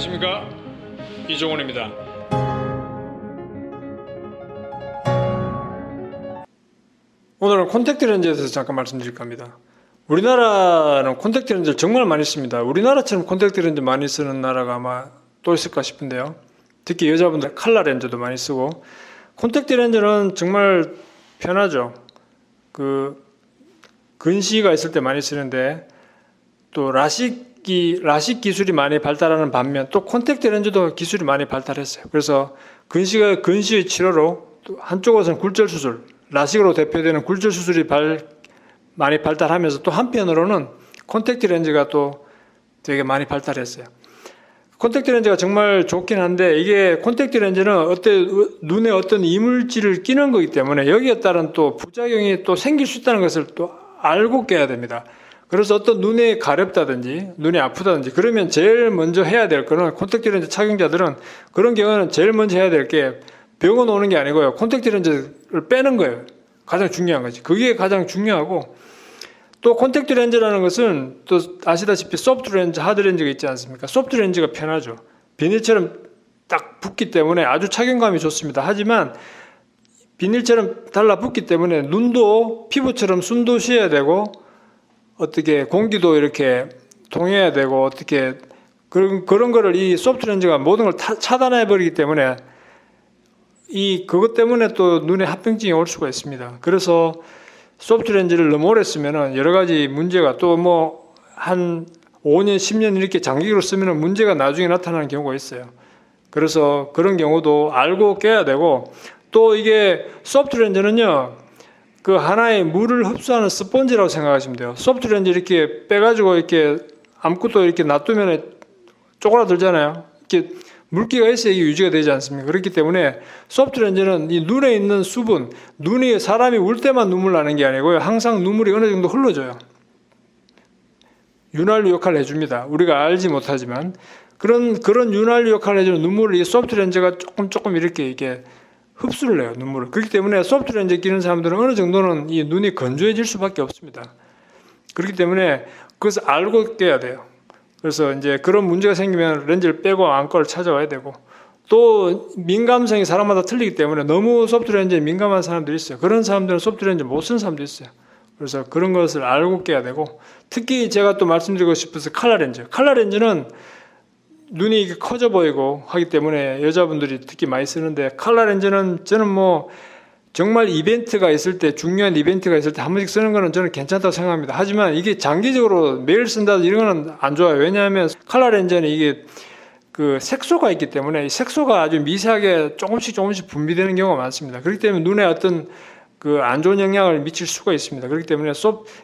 안녕하십니까 이종훈입니다. 오늘은 콘택트 렌즈에 대해서 잠깐 말씀드릴 겁니다. 우리나라는 콘택트 렌즈를 정말 많이 씁니다. 우리나라처럼 콘택트 렌즈 많이 쓰는 나라가 아마 또 있을까 싶은데요. 특히 여자분들 칼라 렌즈도 많이 쓰고 콘택트 렌즈는 정말 편하죠. 그 근시가 있을 때 많이 쓰는데 또 라식 기 라식 기술이 많이 발달하는 반면 또 콘택트 렌즈도 기술이 많이 발달했어요. 그래서 근시가 근시의 치료로 또 한쪽으로는 굴절 수술, 라식으로 대표되는 굴절 수술이 발, 많이 발달하면서 또 한편으로는 콘택트 렌즈가 또 되게 많이 발달했어요. 콘택트 렌즈가 정말 좋긴 한데 이게 콘택트 렌즈는 어때 눈에 어떤 이물질을 끼는 거기 때문에 여기에 따른 또 부작용이 또 생길 수 있다는 것을 또 알고 껴야 됩니다. 그래서 어떤 눈이 가렵다든지 눈이 아프다든지 그러면 제일 먼저 해야 될 거는 콘택트 렌즈 착용자들은 그런 경우는 제일 먼저 해야 될 게 병원 오는 게 아니고요. 콘택트 렌즈를 빼는 거예요. 가장 중요한 거지. 그게 가장 중요하고 또 콘택트 렌즈라는 것은 또 아시다시피 소프트 렌즈, 하드 렌즈가 있지 않습니까? 소프트 렌즈가 편하죠. 비닐처럼 딱 붙기 때문에 아주 착용감이 좋습니다. 하지만 비닐처럼 달라붙기 때문에 눈도 피부처럼 숨도 쉬어야 되고 어떻게 공기도 이렇게 통해야 되고 어떻게 그런 그런 거를 이 소프트 렌즈가 모든 걸 타, 차단해 버리기 때문에 이 그것 때문에 또 눈에 합병증이 올 수가 있습니다. 그래서 소프트 렌즈를 너무 오래 쓰면은 여러 가지 문제가 또 뭐 한 5년, 10년 이렇게 장기로 쓰면은 문제가 나중에 나타나는 경우가 있어요. 그래서 그런 경우도 알고 껴야 되고 또 이게 소프트 렌즈는요. 그 하나의 물을 흡수하는 스펀지라고 생각하시면 돼요. 소프트 렌즈 이렇게 빼가지고 이렇게 아무것도 이렇게 놔두면 쪼그라들잖아요. 이렇게 물기가 있어야 이게 유지가 되지 않습니까? 그렇기 때문에 소프트 렌즈는 이 눈에 있는 수분, 눈이 사람이 울 때만 눈물 나는 게 아니고요. 항상 눈물이 어느 정도 흘러줘요. 윤활유 역할을 해줍니다. 우리가 알지 못하지만 그런 그런 윤활유 역할을 해주는 눈물을 이 소프트 렌즈가 조금 조금 이렇게 이게 흡수를 해요 눈물을. 그렇기 때문에 소프트 렌즈 끼는 사람들은 어느 정도는 이 눈이 건조해질 수밖에 없습니다. 그렇기 때문에 그것을 알고 껴야 돼요. 그래서 이제 그런 문제가 생기면 렌즈를 빼고 안과를 찾아와야 되고 또 민감성이 사람마다 틀리기 때문에 너무 소프트 렌즈에 민감한 사람들이 있어요. 그런 사람들은 소프트 렌즈 못 쓰는 사람도 있어요. 그래서 그런 것을 알고 껴야 되고 특히 제가 또 말씀드리고 싶어서 칼라 렌즈. 칼라 렌즈는 눈이 커져 보이고 하기 때문에 여자분들이 특히 많이 쓰는데 칼라 렌즈는 저는 뭐 정말 이벤트가 있을 때 중요한 이벤트가 있을 때 한 번씩 쓰는 거는 저는 괜찮다고 생각합니다. 하지만 이게 장기적으로 매일 쓴다 이런 거는 안 좋아요. 왜냐하면 칼라 렌즈는 이게 그 색소가 있기 때문에 이 색소가 아주 미세하게 조금씩 조금씩 분비되는 경우가 많습니다. 그렇기 때문에 눈에 어떤 그 안 좋은 영향을 미칠 수가 있습니다. 그렇기 때문에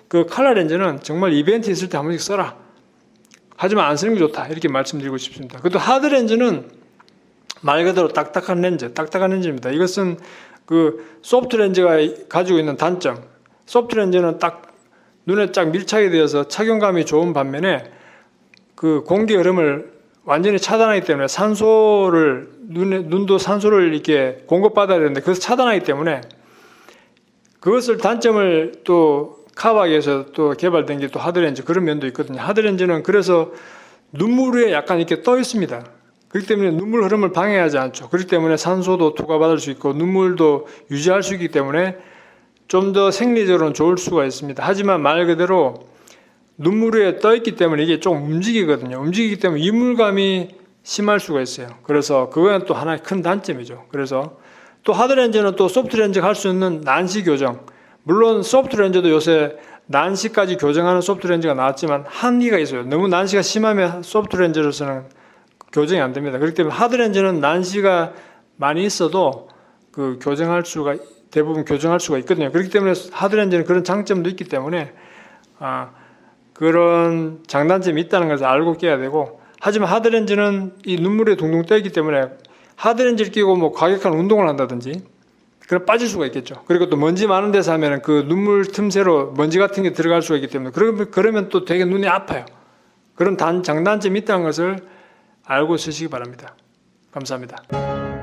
그 칼라 렌즈는 정말 이벤트 있을 때 한 번씩 써라. 하지만 안 쓰는 게 좋다. 이렇게 말씀드리고 싶습니다. 그것도 하드 렌즈는 말 그대로 딱딱한 렌즈, 딱딱한 렌즈입니다. 이것은 그 소프트 렌즈가 가지고 있는 단점. 소프트 렌즈는 딱 눈에 쫙 밀착이 되어서 착용감이 좋은 반면에 그 공기 흐름을 완전히 차단하기 때문에 산소를 눈에 눈도 산소를 이렇게 공급받아야 되는데 그것을 차단하기 때문에 그것을 단점을 또 위해서 또 개발된 게 또 하드렌즈 그런 면도 있거든요. 하드렌즈는 그래서 눈물 위에 약간 이렇게 떠 있습니다. 그렇기 때문에 눈물 흐름을 방해하지 않죠. 그렇기 때문에 산소도 투과받을 수 있고 눈물도 유지할 수 있기 때문에 좀 더 생리적으로는 좋을 수가 있습니다. 하지만 말 그대로 눈물 위에 떠 있기 때문에 이게 좀 움직이거든요. 움직이기 때문에 이물감이 심할 수가 있어요. 그래서 그거는 또 하나의 큰 단점이죠. 그래서 또 하드렌즈는 또 소프트렌즈가 할 수 있는 난시 교정. 물론 소프트 렌즈도 요새 난시까지 교정하는 소프트 렌즈가 나왔지만 한계가 있어요. 너무 난시가 심하면 소프트 렌즈로서는 교정이 안 됩니다. 그렇기 때문에 하드 렌즈는 난시가 많이 있어도 그 교정할 수가 대부분 교정할 수가 있거든요. 그렇기 때문에 하드 렌즈는 그런 장점도 있기 때문에 아 그런 장단점이 있다는 것을 알고 껴야 되고 하지만 하드 렌즈는 이 눈물에 둥둥 떠 있기 때문에 하드 렌즈를 끼고 뭐 과격한 운동을 한다든지 그럼 빠질 수가 있겠죠. 그리고 또 먼지 많은 데서 하면은 그 눈물 틈새로 먼지 같은 게 들어갈 수가 있기 때문에 그러면 그러면 또 되게 눈이 아파요. 그런 단 장단점이 있다는 것을 알고 쓰시기 바랍니다. 감사합니다.